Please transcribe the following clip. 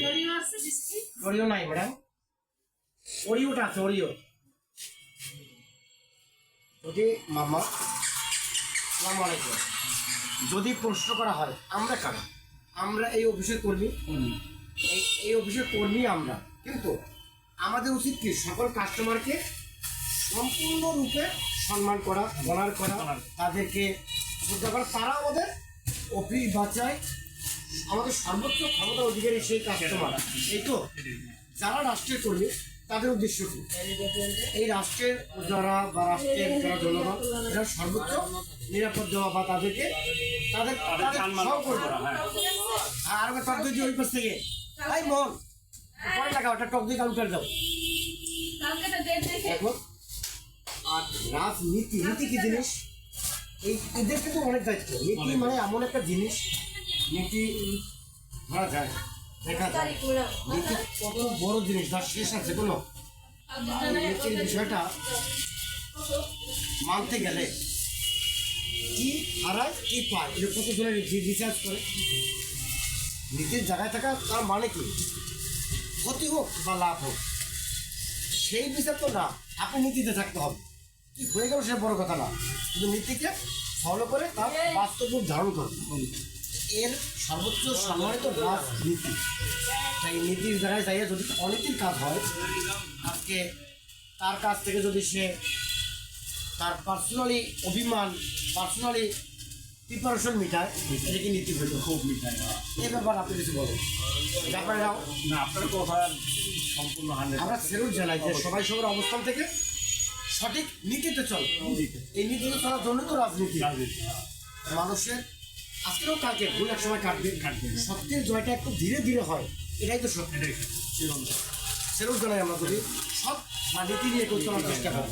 জরিও আছে biscuit Oreo নাই madam ওরিওটা আছে ওরিও যদি মামা সালাম আলাইকুম। যদি প্রশ্ন করা হয় আমরা কারা? আমরা এই অফিসের কর্মী। এই এই অফিসের কর্মী আমরা। কিন্তু আমাদের উচিত কি সকল কাস্টমারকে সম্পূর্ণরূপে সম্মান করা বলার করা তাদেরকে শ্রদ্ধা করা তারা আমাদের অফিস বাঁচায় আমাদের সর্বোচ্চ ক্ষমতা অধিকারী সেই কাস্টমার এই তো যারা রাষ্ট্রের কর্মী তাদের উদ্দেশ্য কি? এই রাষ্ট্রের যারা বা রাষ্ট্রের যারা জনগণ এরা সর্বোচ্চ নিরাপদ দেওয়া বা তাদেরকে তাদের হ্যাঁ। আর টক দই দিই ওই পাশ থেকে তাই মন পরে লাগাও একটা টক দই কাউন্টার দাও। এখন আর রাজনীতি নীতি কি জিনিস? এই এদের কিন্তু অনেক দায়িত্ব। নীতি মানে এমন একটা জিনিস নীতি ধরা যায়। দেখা যায়। নীতি কত বড় জিনিস তার শেষ আছে কোনো নীতির বিষয়টা মানতে গেলে কি হারায় কি পায়। এটা জনের রিসার্চ করে? নীতির জায়গায় থাকা তার মানে কি? ক্ষতি হোক বা লাভ হোক সেই বিচার তো না আপনি নীতিতে থাকতে হবে। কি হয়ে গেল সে বড় কথা না। কিন্তু নীতিকে ফলো করে তার বাস্তব রূপ ধারণ করবে এর সর্বোচ্চ সম্মানিত রাজনীতি তাই নীতির জায়গায় যাইয়ে যদি অনীতির কাজ হয় আজকে তার কাছ থেকে যদি সে তার পার্সোনালি অভিমান পার্সোনালি প্রিপারেশন মিটায় এটা কি নীতি হইল খুব না। এ ব্যাপার আপনি কিছু বলেন। জাপানিরাও না আপনার কথা সম্পূর্ণ আমরা সেলুট জানাই যে সবাই সবার অবস্থান থেকে সঠিক নীতিতে চল। এই নীতিতে চলার জন্য তো রাজনীতি। মানুষের আজকেও কালকে ভুল এক সময় কাটবে। কাটবে। সত্যের জয়টা একটু ধীরে ধীরে হয় এটাই তো সত্য। এটাই সেরকম সেরকম জানাই আমরা যদি সব বা নীতি নিয়ে করতে চেষ্টা করি